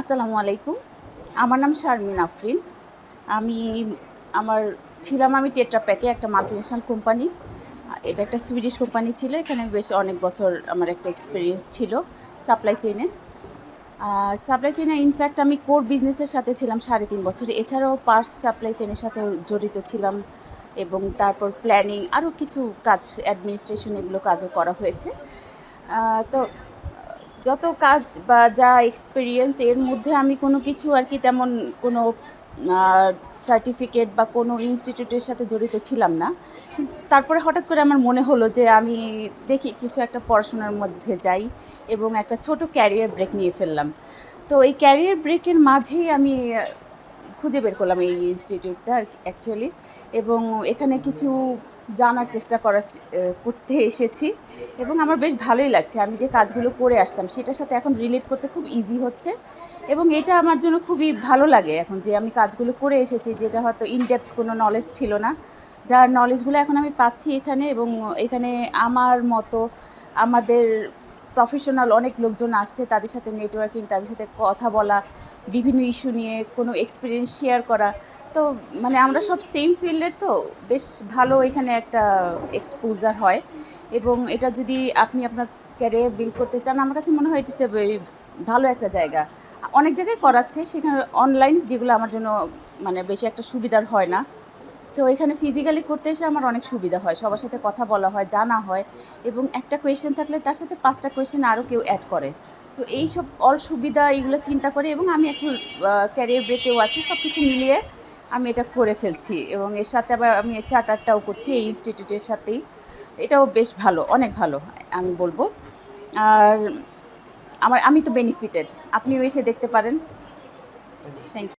আসসালামু আলাইকুম। আমার নাম শারমিন আফরিন। আমি আমার ছিলাম আমি টেট্রা প্যাকে একটা মাল্টিনেশনাল কোম্পানি এটা একটা সুইডিশ কোম্পানি ছিল, এখানে বেশ অনেক বছর আমার একটা এক্সপিরিয়েন্স ছিল সাপ্লাই চেইনে আর সাপ্লাই চেইনে ইনফ্যাক্ট আমি কোর বিজনেসের সাথে ছিলাম সাড়ে তিন বছর। এছাড়াও পার্স সাপ্লাই চেইনের সাথে জড়িত ছিলাম এবং তারপর প্ল্যানিং আরও কিছু কাজ অ্যাডমিনিস্ট্রেশন এগুলো কাজও করা হয়েছে। তো যত কাজ বা যা এক্সপিরিয়েন্স এর মধ্যে আমি কোনো কিছু আর কি তেমন কোনো সার্টিফিকেট বা কোনো ইনস্টিটিউটের সাথে জড়িত ছিলাম না। তারপরে হঠাৎ করে আমার মনে হলো যে আমি দেখি কিছু একটা পড়াশোনার মধ্যে যাই এবং একটা ছোট ক্যারিয়ার ব্রেক নিয়ে ফেললাম। তো এই ক্যারিয়ার ব্রেকের মাঝেই আমি খুঁজে বের করলাম এই ইনস্টিটিউটটা আর অ্যাকচুয়ালি এবং এখানে কিছু জানার চেষ্টা করার করতে এসেছি। এবং আমার বেশ ভালোই লাগছে। আমি যে কাজগুলো করে আসতাম, সেটার সাথে এখন রিলেট করতে খুব ইজি হচ্ছে। এবং এটা আমার জন্য খুবই ভালো লাগে এখন যে আমি কাজগুলো করে এসেছি, যেটা হয়তো ইনডেপথ কোনো নলেজ ছিল না। যার নলেজগুলো এখন আমি পাচ্ছি এখানে এবং এখানে আমার মতো আমাদের প্রফেশনাল অনেক লোকজন আসছে, তাদের সাথে নেটওয়ার্কিং তাদের সাথে কথা বলা, বিভিন্ন ইস্যু নিয়ে কোনো এক্সপিরিয়েন্স শেয়ার করা। তো মানে আমরা সব সেম ফিল্ডের তো, বেশ ভালো এখানে একটা এক্সপোজার হয়। এবং এটা যদি আপনি আপনার ক্যারিয়ার বিল্ড করতে চান, আমার কাছে মনে হয় ইটস এ ভালো একটা জায়গা। অনেক জায়গায় করাচ্ছে, সেখানে অনলাইন যেগুলো আমার জন্য মানে বেশি একটা সুবিধার হয় না। তো এখানে ফিজিক্যালি করতে এসে আমার অনেক সুবিধা হয়। সবার সাথে কথা বলা হয়, জানা হয় এবং একটা কোয়েশ্চেন থাকলে তার সাথে পাঁচটা কোয়েশ্চেন আরও কেউ অ্যাড করে। তো এই সব অল সুবিধা এইগুলো চিন্তা করে এবং আমি একটু ক্যারিয়ার ব্রেকেও আছি সব কিছু মিলিয়ে আমি এটা করে ফেলছি এবং এর সাথে আবার আমি চার্টারটাও করছি, এই ইনস্টিটিউটের সাথেই। এটাও বেশ ভালো, অনেক ভালো, আমি বলব। আর আমার, আমি তো বেনিফিটেড আপনিও এসে দেখতে পারেন। Thank you